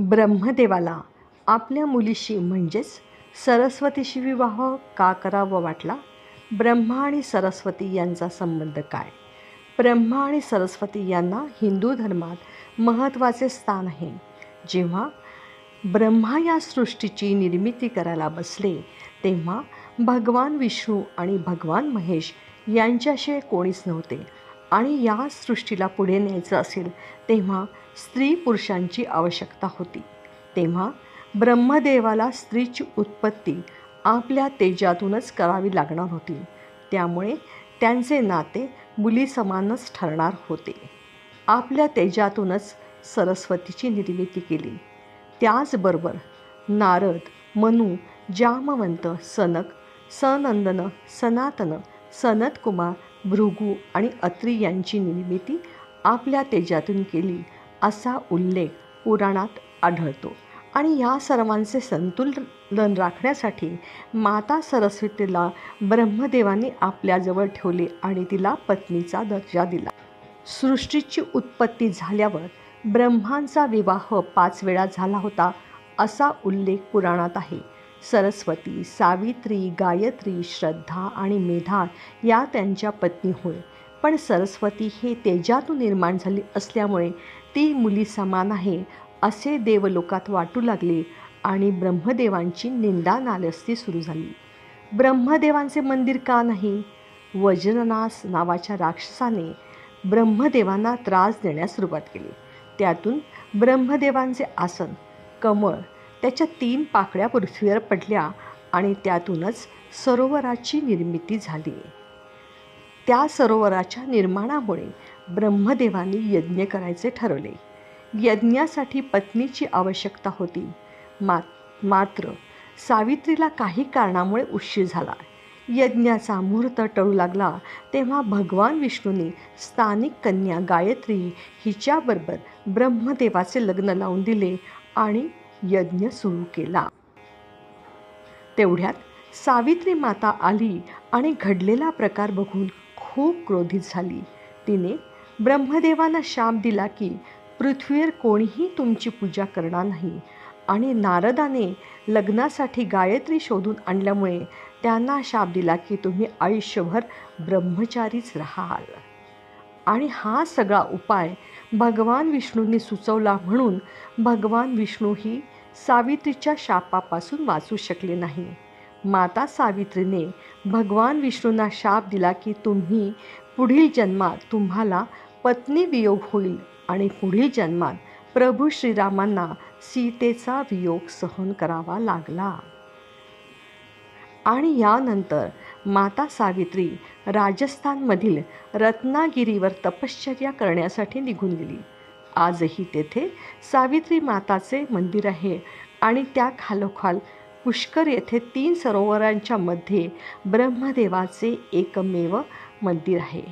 ब्रह्मदेवाला आपल्या मुलीशी म्हणजेच सरस्वतीशी विवाह का करावा वाटला? ब्रह्मा आणि सरस्वती यांचा संबंध काय? ब्रह्मा आणि सरस्वती यांना हिंदू धर्मात महत्त्वाचे स्थान आहे. जेव्हा ब्रह्मा या सृष्टीची निर्मिती करायला बसले तेव्हा भगवान विष्णू आणि भगवान महेश यांच्याशिवाय कोणीच नव्हते. आणि या सृष्टीला पुढे न्यायचं असेल तेव्हा स्त्री पुरुषांची आवश्यकता होती. तेव्हा ब्रह्मदेवाला स्त्रीची उत्पत्ती आपल्या तेजातूनच करावी लागणार होती. त्यामुळे त्यांचे नाते मुलीसमानच ठरणार होते. आपल्या तेजातूनच सरस्वतीची निर्मिती केली. त्याचबरोबर नारद मनू जामवंत सनक सनंदन सनातन सनतकुमार भृगू आणि अत्री यांची निर्मिती आपल्या तेजातून केली असा उल्लेख पुराणात आढळतो. आणि या सर्वांचे संतुलन राखण्यासाठी माता सरस्वतीला ब्रह्मदेवाने आपल्याजवळ ठेवले आणि तिला पत्नीचा दर्जा दिला. सृष्टीची उत्पत्ती झाल्यावर ब्रह्मांचा विवाह पाच वेळा झाला होता असा उल्लेख पुराणात आहे. सरस्वती सावित्री गायत्री श्रद्धा आणि मेधा या त्यांच्या पत्नी होय. पण सरस्वती हे तेजातून निर्माण झाली असल्यामुळे ती मुली समान आहे असे देवलोकात वाटू लागले आणि ब्रह्मदेवांची निंदा नालस्ती सुरू झाली. ब्रह्मदेवांचे मंदिर का नाही? वज्रनास नावाच्या राक्षसाने ब्रह्मदेवांना त्रास देण्यास सुरुवात केली. त्यातून ब्रह्मदेवांचे आसन कमळ त्याच्या तीन पाकळ्या पृथ्वीवर पडल्या आणि त्यातूनच सरोवराची निर्मिती झाली. त्या सरोवराच्या निर्माणामुळे ब्रह्मदेवांनी यज्ञ करायचे ठरवले. यज्ञासाठी पत्नीची आवश्यकता होती. मा मात्र सावित्रीला काही कारणामुळे उशीर झाला. यज्ञाचा मुहूर्त टळू लागला तेव्हा भगवान विष्णूने स्थानिक कन्या गायत्री हिच्याबरोबर ब्रह्मदेवाचे लग्न लावून दिले आणि यज्ञ सुरू केला. तेवढ्यात सावित्री माता आली आणि घडलेला प्रकार बघून खूप क्रोधित झाली. तिने ब्रह्मदेवाला शाप दिला की पृथ्वीवर कोणीही तुमची पूजा करणार नाही. आणि नारदाने लग्नासाठी गायत्री शोधून आणल्यामुळे त्यांना शाप दिला की तुम्ही आयुष्यभर ब्रह्मचारीच राहाल. आणि हा सगळा उपाय भगवान विष्णूंनी सुचवला म्हणून भगवान विष्णूही सावित्रीच्या शापापासून वाचू शकले नाही. माता सावित्रीने भगवान विष्णूंना शाप दिला की तुम्ही पुढील जन्मात तुम्हाला पत्नी वियोग होईल आणि पुढील जन्मात प्रभू श्रीरामांना सीतेचा वियोग सहन करावा लागला. आणि यानंतर माता सावित्री राजस्थानमधील रत्नागिरीवर तपश्चर्या करण्यासाठी निघून गेली. आजही तेथे सावित्री माताचे मंदिर आहे आणि त्या खालोखाल पुष्कर येथे तीन सरोवरांच्या मध्ये ब्रह्मदेवाचे एकमेव मंदिर आहे.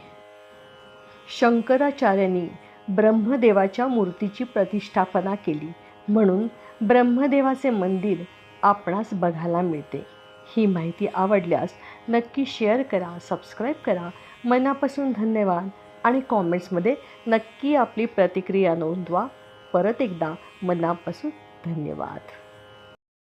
शंकराचार्यांनी ब्रह्मदेवाच्या मूर्तीची प्रतिष्ठापना केली. म्हणून ब्रह्मदेवाचे मंदिर आपणास बघायला मिळते. ही माहिती आवडल्यास नक्की शेअर करा सबस्क्राईब करा. मनापासून धन्यवाद. आणि कॉमेंट्समध्ये नक्की आपली प्रतिक्रिया नोंदवा. परत एकदा मनापासून धन्यवाद.